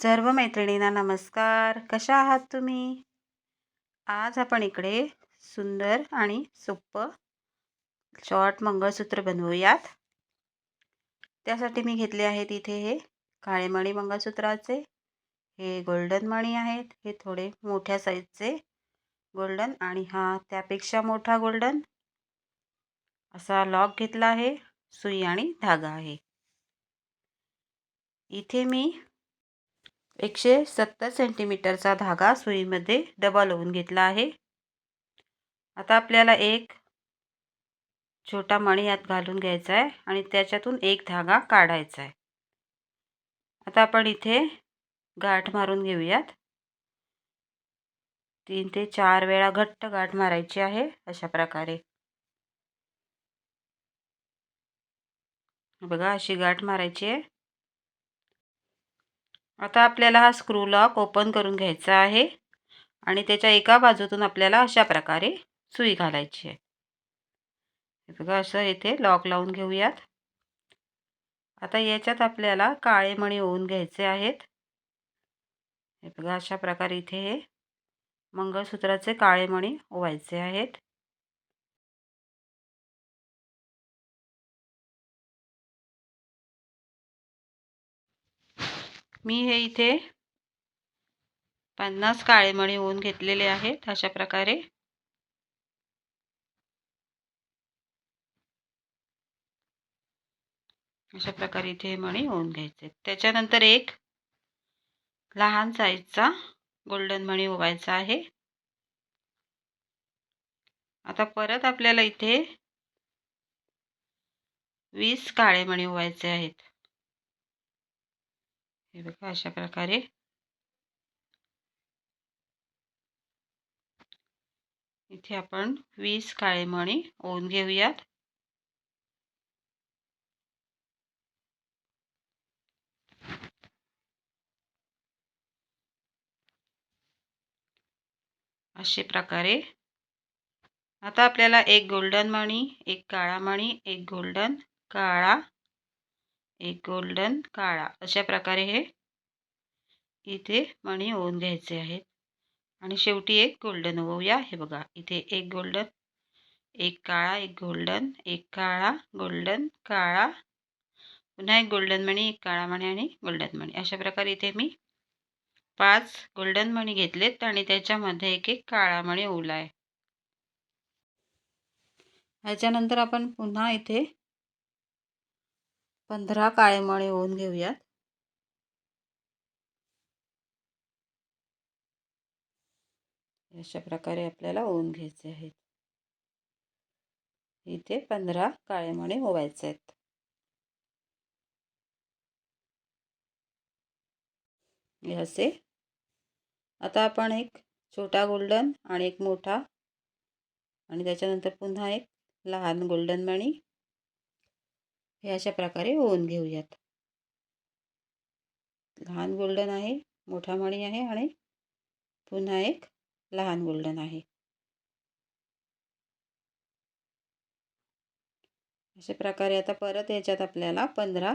सर्व मैत्रिणींना नमस्कार. कशा आहात तुम्ही? आज आपण इकडे सुंदर आणि सोपं शॉर्ट मंगळसूत्र बनवूयात. त्यासाठी मी घेतले आहेत इथे हे काळेमणी मंगळसूत्राचे हे गोल्डन मणी आहेत हे थोडे मोठ्या साईजचे गोल्डन आणि हा त्यापेक्षा मोठा गोल्डन असा लॉक घेतला आहे सुई आणि धागा आहे. इथे मी एकशे सत्तर सेंटीमीटरचा धागा सुईमध्ये डबल लावून घेतला आहे. आता आपल्याला एक छोटा मणी यात घालून घ्यायचा आहे आणि त्याच्यातून एक धागा काढायचा आहे. आता आपण इथे गाठ मारून घेऊयात. तीन ते चार वेळा घट्ट गाठ मारायची आहे अशा प्रकारे. बघा अशी गाठ मारायची आहे. आता आपल्याला हा स्क्रू लॉक ओपन करून घ्यायचा आहे. आणि त्याच्या एका बाजूतून आपल्याला अशा प्रकारे सुई घालायची आहे. बघा असं इथे लॉक लावून घेऊयात. आता याच्यात आपल्याला काळे मणी ओवून घ्यायचे आहेत. हे बघा अशा प्रकारे इथे हे मंगळसूत्राचे काळे मणी ओवायचे आहेत. मी हे इथे पन्नास काळे मणी घेतलेले आहेत अशा प्रकारे. अशा प्रकारे इथे मणी ओन घ्यायचे. त्याच्यानंतर एक लहान साईजचा गोल्डन मणी ओवायचा आहे. आता परत आपल्याला इथे वीस काळे मणी ओवायचे आहेत. हे बघा अशा प्रकारे. इथे आपण वीस काळे मणी ओवून घेऊयात. अशा प्रकारे. आता आपल्याला एक गोल्डन मणी एक काळा मणी एक गोल्डन काळा एक गोल्डन काळा अशा प्रकारे हे इथे मणी ओवून घ्यायचे आहेत. आणि शेवटी एक गोल्डन ओवूया. हे बघा इथे एक गोल्डन एक काळा एक गोल्डन एक काळा गोल्डन काळा पुन्हा एक गोल्डन मणी एक काळा मणी आणि गोल्डन मणी. अशा प्रकारे इथे मी पाच गोल्डन मणी घेतलेत आणि त्याच्यामध्ये एक एक काळा मणी ओवला आहे ह्याच्यानंतर आपण पुन्हा इथे पंधरा काळे मणी घेऊयात. अशा प्रकारे आपल्याला ओवून घ्यायचे आहेत. इथे पंधरा काळे मणी ओवायचे आहेत. हे असे. आता आपण एक छोटा गोल्डन आणि एक मोठा आणि त्याच्यानंतर पुन्हा एक लहान गोल्डन मणी हे अशा प्रकारे ओवून घेऊयात. लहान गोल्डन आहे मोठा मणी आहे आणि पुन्हा एक लहान गोल्डन आहे. अशा प्रकारे आता परत याच्यात आपल्याला पंधरा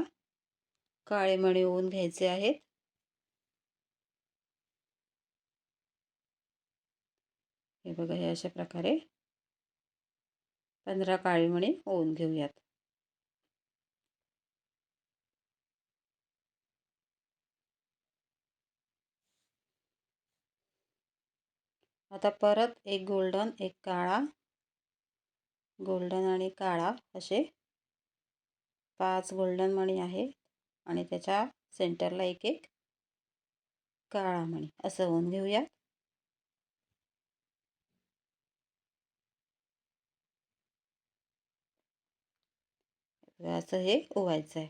काळे मणी ओवून घ्यायचे आहेत. हे बघा हे अशा प्रकारे पंधरा काळी मणी ओवून घेऊयात. आता परत एक गोल्डन एक काळा. गोल्डन आणि काळा असे पाच गोल्डन मणी आहे आणि त्याच्या सेंटरला एक एक काळा मणी असं होऊन घेऊया असं हे ओवायचं आहे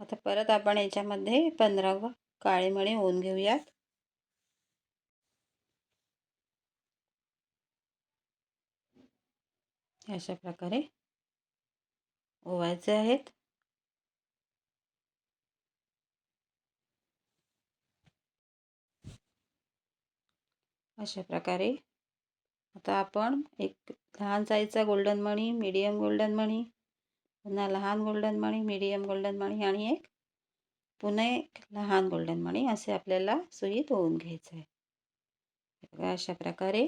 आता परत आपण याच्यामध्ये पंधरा काळे मणी ओवून घेऊयात. अशा प्रकारे ओवायचे आहेत. अशा प्रकारे आता आपण एक लहान साईजचा गोल्डन मणी मीडियम गोल्डन मणी पुन्हा लहान गोल्डन मणी मीडियम गोल्डन मणी आणि एक पुन्हा एक लहान गोल्डन मणी असे आपल्याला सुईत होऊन घ्यायचं आहे. अशा प्रकारे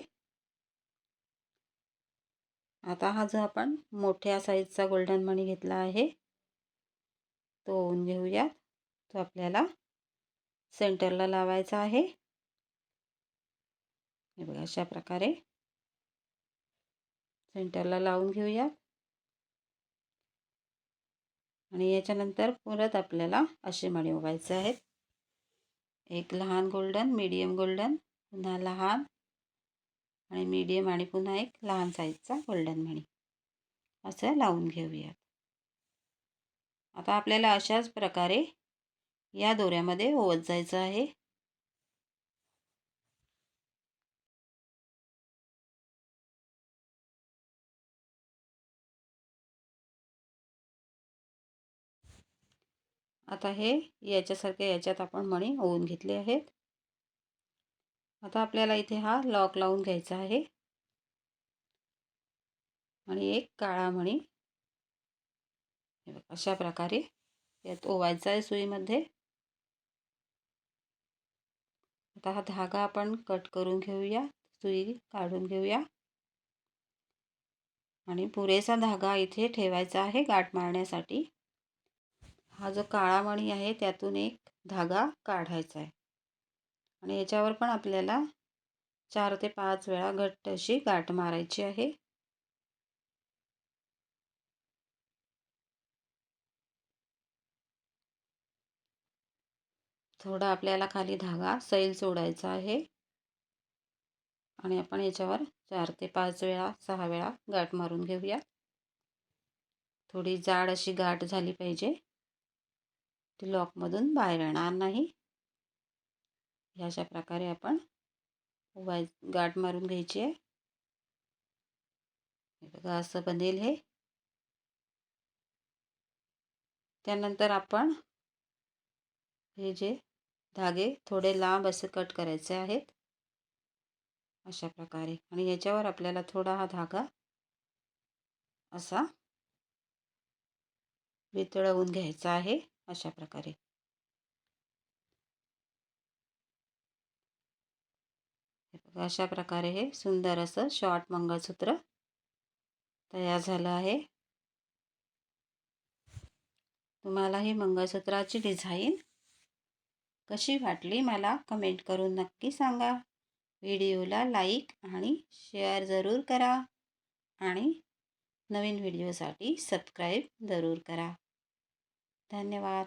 आता हा जो आपण मोठ्या साईजचा गोल्डन मणी घेतला आहे तो ओवून घेऊयात तो आपल्याला सेंटरला लावायचा आहे. हे बघा अशा प्रकारे सेंटरला लावून घेऊया. आणि याच्यानंतर परत आपल्याला असे मणी उभायचे आहेत. एक लहान गोल्डन मीडियम गोल्डन पुन्हा लहान आणि मीडियम आणि पुन्हा एक लहान साईजचा गोल्डन मणी. असं लावून घेऊयात. आता आपल्याला अशाच प्रकारे या दोऱ्यामध्ये ओवत जायचं आहे. आता हे याच्यासारखे याच्यात आपण मणी ओवून घेतले आहेत. आता आपल्याला इथे हा लॉक लावून घ्यायचा आहे. आणि एक काळा मणी अशा प्रकारे यात ओवायचा आहे सुईमध्ये. आता हा धागा आपण कट करून घेऊया सुई काढून घेऊया. आणि पुरेसा धागा इथे ठेवायचा आहे गाठ मारण्यासाठी. हा जो काळा मणी आहे त्यातून एक धागा काढायचा आहे. आणि याच्यावर पण आपल्याला चार ते पाच वेळा घट्ट अशी गाठ मारायची आहे. थोडा आपल्याला खाली धागा सैल सोडायचा आहे. आणि आपण याच्यावर चार ते पाच वेळा सहा वेळा गाठ मारून घेऊया. थोडी जाड अशी गाठ झाली पाहिजे. ती लॉकमधून बाहेर येणार नाही. म्हणजे ह्याच्या प्रकारे आपण वाय गाठ मारून घ्यायची आहे. बघा असं बनेल हे. त्यानंतर आपण हे जे धागे थोडे लांब असे कट करायचे आहेत. अशा प्रकारे. आणि याच्यावर आपल्याला थोडा हा धागा असा वितळवून घ्यायचा आहे. अशा प्रकारे. अशा प्रकारे हे सुंदर असं शॉर्ट मंगळसूत्र तयार झालं आहे. तुम्हाला ही मंगळसूत्राची डिझाईन कशी वाटली मला कमेंट करून नक्की सांगा. व्हिडिओला लाईक आणि शेअर ज़रूर करा आणि नवीन व्हिडिओसाठी सबस्क्राईब जरूर करा. धन्यवाद.